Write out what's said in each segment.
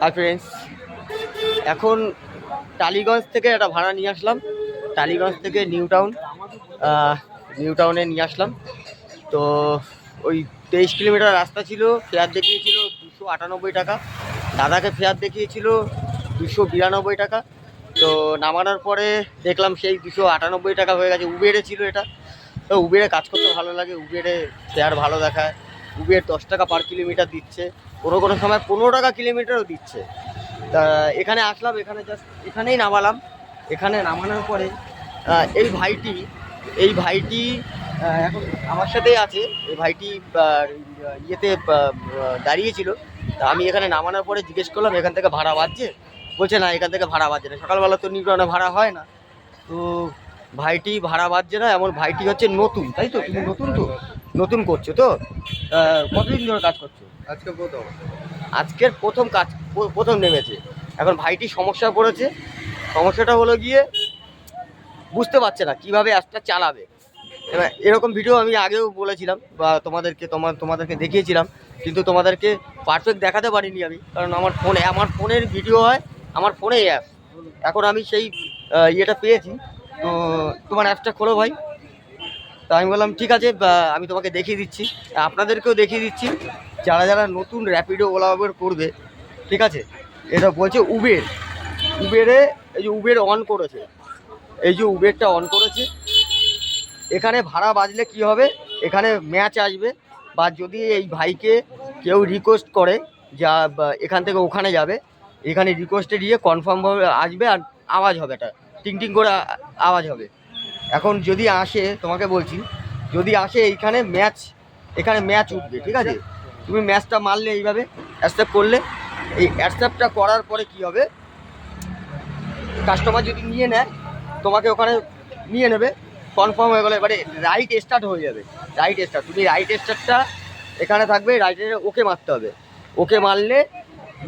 Hi friends এখন টালিগঞ্জ থেকে একটা ভাড়া নিয়ে আসলাম। টালিগঞ্জ থেকে নিউ টাউন নিউ টাউনে নিয়ে আসলাম। তো ওই তেইশ কিলোমিটার রাস্তা ছিল, ফেয়ার দেখিয়েছিল দুশো আটানব্বই টাকা। দাদাকে ফেয়ার দেখিয়েছিল দুশো বিরানব্বই টাকা। তো নামানোর পরে দেখলাম সেই দুশো আটানব্বই টাকা হয়ে গেছে। উবেরে ছিল এটা। তো উবেরে কাজ করতে ভালো লাগে। উবেরে ফেয়ার ভালো দেখায়। উবের দশ টাকা পার কিলোমিটার দিচ্ছে। কোনো কোনো সময় পনেরো টাকা কিলোমিটারও দিচ্ছে। তা এখানে আসলাম, এখানে জাস্ট এখানেই নামালাম। এখানে নামানোর পরে এই ভাইটি এই ভাইটি এখন আমার সাথেই আছে। এই ভাইটি ইয়েতে দাঁড়িয়েছিল। তা আমি এখানে নামানোর পরে জিজ্ঞেস করলাম, এখান থেকে ভাড়া বাজছে বলছে, না, এখান থেকে ভাড়া বাজছে না। সকালবেলা তো নিউটনে ভাড়া হয় না। তো ভাইটি, ভাড়া বাজছে না, এমন ভাইটি হচ্ছে নতুন। তাই তো? তুমি নতুন তো? নতুন করছ তো? কতদিন ধরে কাজ করছ? আজকে প্রথম। আজকের প্রথম কাজ প্রথম নেমেছে। এখন ভাইটি সমস্যা পড়েছে। সমস্যাটা হলো গিয়ে বুঝতে পারছে না কীভাবে অ্যাপটা চালাবে। এবার এরকম ভিডিও আমি আগেও বলেছিলাম বা তোমাদেরকে তোমার তোমাদেরকে দেখিয়েছিলাম কিন্তু তোমাদেরকে পারফেক্ট দেখাতে পারিনি আমি। কারণ আমার ফোনে আমার ফোনের ভিডিও হয় আমার ফোনে অ্যাপ এখন আমি সেই ইয়েটা পেয়েছি। তো তোমার অ্যাপটা খোলো ভাই। তা আমি বললাম, ঠিক আছে আমি তোমাকে দেখিয়ে দিচ্ছি। আপনাদেরকেও দেখিয়ে দিচ্ছি, যারা যারা নতুন র্যাপিডো ওলা উবের করবে, ঠিক আছে? এটা বলছে উবের উবেরে এই যে উবের অন করেছে। এই যে উবেরটা অন করেছে। এখানে ভাড়া বাজলে কি হবে? এখানে ম্যাচ আসবে। বা যদি এই ভাইকে কেউ রিকোয়েস্ট করে, যা এখান থেকে ওখানে যাবে, এখানে রিকোয়েস্টে দিয়ে কনফার্মভাবে আসবে আর আওয়াজ হবে এটা টিং টিং করে আওয়াজ হবে। এখন যদি আসে, তোমাকে বলছি, যদি আসে এইখানে ম্যাচ এখানে ম্যাচ উঠবে, ঠিক আছে? তুমি ম্যাচটা মারলে এইভাবে অ্যাকসেপ্ট করলে, এই অ্যাকসেপ্টটা করার পরে কি হবে? কাস্টমার যদি নিয়ে নেয়, তোমাকে ওখানে নিয়ে নেবে কনফার্ম হয়ে গেলে, এবারে রাইট স্টার্ট হয়ে যাবে রাইট স্টার্ট তুমি রাইট স্টার্টটা এখানে থাকবে রাইটে ওকে মারতে হবে, ওকে মারলে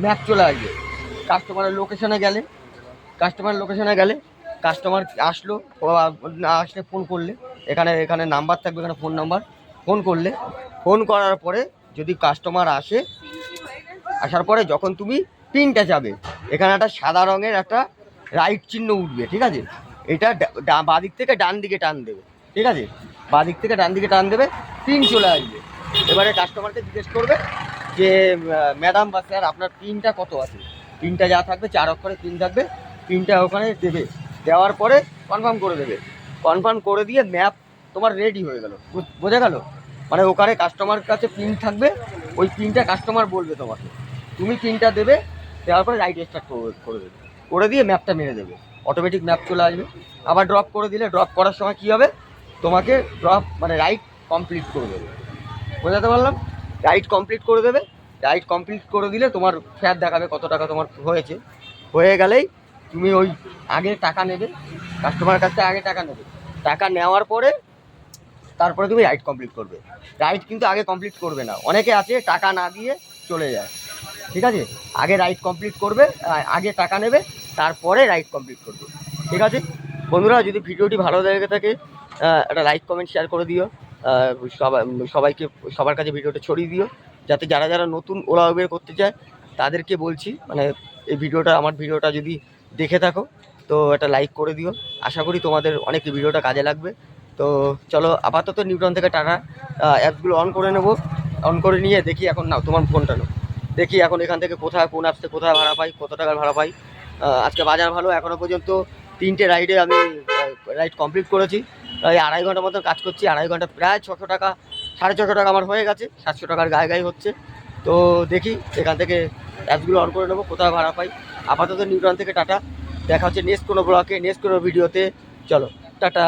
ম্যাচ চলে আসবে কাস্টমারের লোকেশনে গেলে কাস্টমার লোকেশনে গেলে কাস্টমার আসলো না আসলে ফোন করলে। এখানে এখানে নাম্বার থাকবে, এখানে ফোন নাম্বার ফোন করলে ফোন করার পরে যদি কাস্টমার আসে, আসার পরে যখন তুমি পিনটা যাবে, এখানে একটা সাদা রঙের একটা রাইট চিহ্ন উঠবে, ঠিক আছে? এটা বাদিক থেকে ডান দিকে টান দেবে, ঠিক আছে? বাদিক থেকে ডান দিকে টান দেবে পিন চলে আসবে। এবারে কাস্টমারকে জিজ্ঞেস করবে যে ম্যাডাম বা স্যার আপনার পিনটা কত আছে? পিনটা যা থাকবে, চার অক্ষরে পিন থাকবে পিনটা ওখানে দেবে। দেওয়ার পরে কনফার্ম করে দেবে। কনফার্ম করে দিয়ে ম্যাপ তোমার রেডি হয়ে গেল। বোঝা গেল? মানে ওখানে কাস্টমার কাছে পিন থাকবে, ওই পিনটা কাস্টমার বলবে তোমাকে। তুমি পিনটা দেবে, দেওয়ার পরে রাইট স্টার্ট করে দেবে। করে দিয়ে ম্যাপটা মেরে দেবে। অটোমেটিক ম্যাপ চলে আসবে। আবার ড্রপ করে দিলে ড্রপ করার সময় কী হবে? তোমাকে ড্রপ মানে রাইট কমপ্লিট করে দেবে। বোঝাতে পারলাম? রাইট কমপ্লিট করে দেবে। রাইট কমপ্লিট করে দিলে তোমার ফেয়ার দেখাবে কত টাকা তোমার হয়েছে। হয়ে গেলেই তুমি ওই আগে টাকা নেবে কাস্টমারের কাছ থেকে আগে টাকা নেবে। টাকা নেওয়ার পরে তারপরে তুমি রাইড কমপ্লিট করবে। রাইড কিন্তু আগে কমপ্লিট করবে না। অনেকে আছে টাকা না দিয়ে চলে যায়। ঠিক আছে? আগে রাইড কমপ্লিট করবে আগে টাকা নেবে, তারপরে রাইড কমপ্লিট করবে। ঠিক আছে? বন্ধুরা, যদি ভিডিওটি ভালো লেগে থাকে একটা লাইক কমেন্ট শেয়ার করে দিও। সবাই সবাইকে, সবার কাছে ভিডিওটা ছড়িয়ে দিও। যাতে যারা যারা নতুন ওলা উবের করতে চায়, তাদেরকে বলছি মানে এই ভিডিওটা, আমার ভিডিওটা যদি দেখে থাকো। তো একটা লাইক করে দিও। আশা করি তোমাদের অনেক ভিডিওটা কাজে লাগবে। তো চলো, আপাতত নিউটন থেকে টাটা। অ্যাপসগুলো অন করে নেব। অন করে নিয়ে দেখি এখন না তোমার ফোনটা নাও। দেখি এখন এখান থেকে কোথায়, কোন অ্যাপসে কোথায় ভাড়া পাই, কত টাকার ভাড়া পাই। আজকে বাজার ভালো এখনও পর্যন্ত তিনটে রাইডে আমি রাইড কমপ্লিট করেছি। প্রায় আড়াই ঘণ্টার মতো কাজ করছি, আড়াই ঘণ্টা, প্রায় ছশো টাকা, সাড়ে ছশো টাকা আমার হয়ে গেছে, সাতশো টাকার গায়ে গায়ে হচ্ছে। তো দেখি, এখান থেকে অ্যাপসগুলো অন করে নেব, কোথায় ভাড়া পাই। আপাতত নিউটন থেকে টাটা। দেখা হচ্ছে নেক্সট কোনো ব্লকে নেক্সট কোনো ভিডিওতে চলো টাটা।